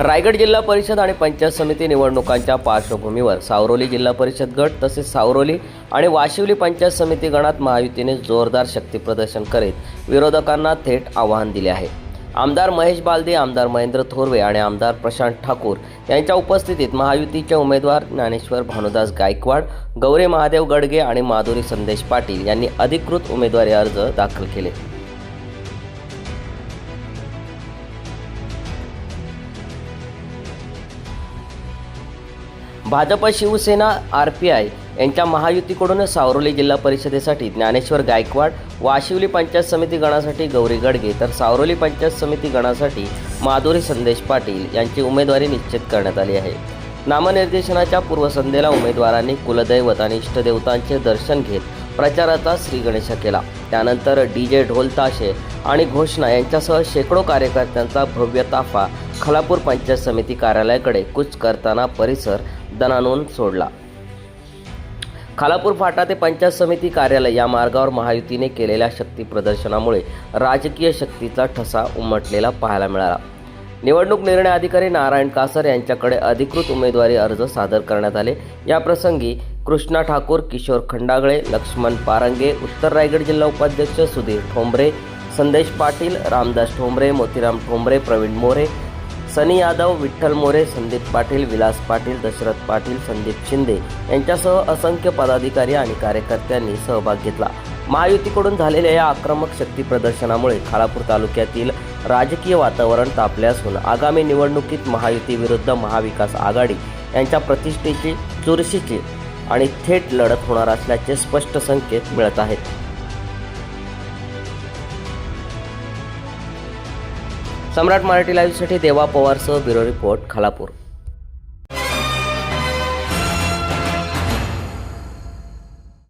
रायगड जिल्हा परिषद आणि पंचायत समिती निवडणुकांच्या पार्श्वभूमीवर सावरोली जिल्हा परिषद गट तसेच सावरोली आणि वाशिवली पंचायत समिती गणात महायुतीने जोरदार शक्तीप्रदर्शन करीत विरोधकांना थेट आव्हान दिले आहे. आमदार महेश बालदे आमदार महेंद्र थोरवे आणि आमदार प्रशांत ठाकूर यांच्या उपस्थितीत महायुतीचे उमेदवार ज्ञानेश्वर भानुदास गायकवाड गौरी महादेव गडगे आणि माधुरी संदेश पाटील यांनी अधिकृत उमेदवारी अर्ज दाखल केले. Bhajap Shivsena R P I यांच्या महायुतीकडून सावरोली जिल्हा परिषदेसाठी ज्ञानेश्वर गायकवाड वाशिवली पंचायत समिती गणासाठी गौरी गडगे. तर सावरोली पंचायत समिती गणासाठी माधुरी संदेश पाटील यांची उमेदवारी निश्चित करण्यात आली आहे. नामनिर्देशनाच्या पूर्वसंध्येला उमेदवारांनी कुलदैवत आणि इष्टदेवतांचे दर्शन घेत प्रचाराचा श्रीगणेश केला. त्यानंतर डी जे ढोल ताशे आणि घोषणा यांच्यासह शेकडो कार्यकर्त्यांचा भव्य ताफा खलापूर पंचायत समिती कार्यालयाकडे कूच करताना परिसर दणानून सोडला. खालापूर फाटा ते पंचायत समिती कार्यालय या मार्गावर महायुतीने केलेल्या शक्ती प्रदर्शनामुळे राजकीय शक्तीचा ठसा उमटलेला पाहायला मिळाला. निवडणूक निर्णय अधिकारी नारायण कासर यांच्याकडे अधिकृत उमेदवारी अर्ज सादर करण्यात आले. या प्रसंगी कृष्णा ठाकूर किशोर खंडागळे लक्ष्मण पारंगे उत्तर रायगड जिल्हा उपाध्यक्ष सुधीर ठोंबरे संदेश पाटील रामदास ठोंबरे मोतीराम ठोंबरे प्रवीण मोरे सनी यादव विठ्ठल मोरे संदीप पाटील विलास पाटील दशरथ पाटील संदीप शिंदे यांच्यासह असंख्य पदाधिकारी आणि कार्यकर्त्यांनी सहभाग घेतला. महायुतीकडून झालेल्या या आक्रमक शक्ती प्रदर्शनामुळे खालापूर तालुक्यातील राजकीय वातावरण तापले असून आगामी निवडणुकीत महायुती विरुद्ध महाविकास आघाडी यांच्या प्रतिष्ठेची चुरशीची आणि थेट लढत होणार असल्याचे स्पष्ट संकेत मिळत आहेत. सम्राट मराठी लाईव्हसाठी देवा पवारसह ब्युरो रिपोर्ट खालापूर.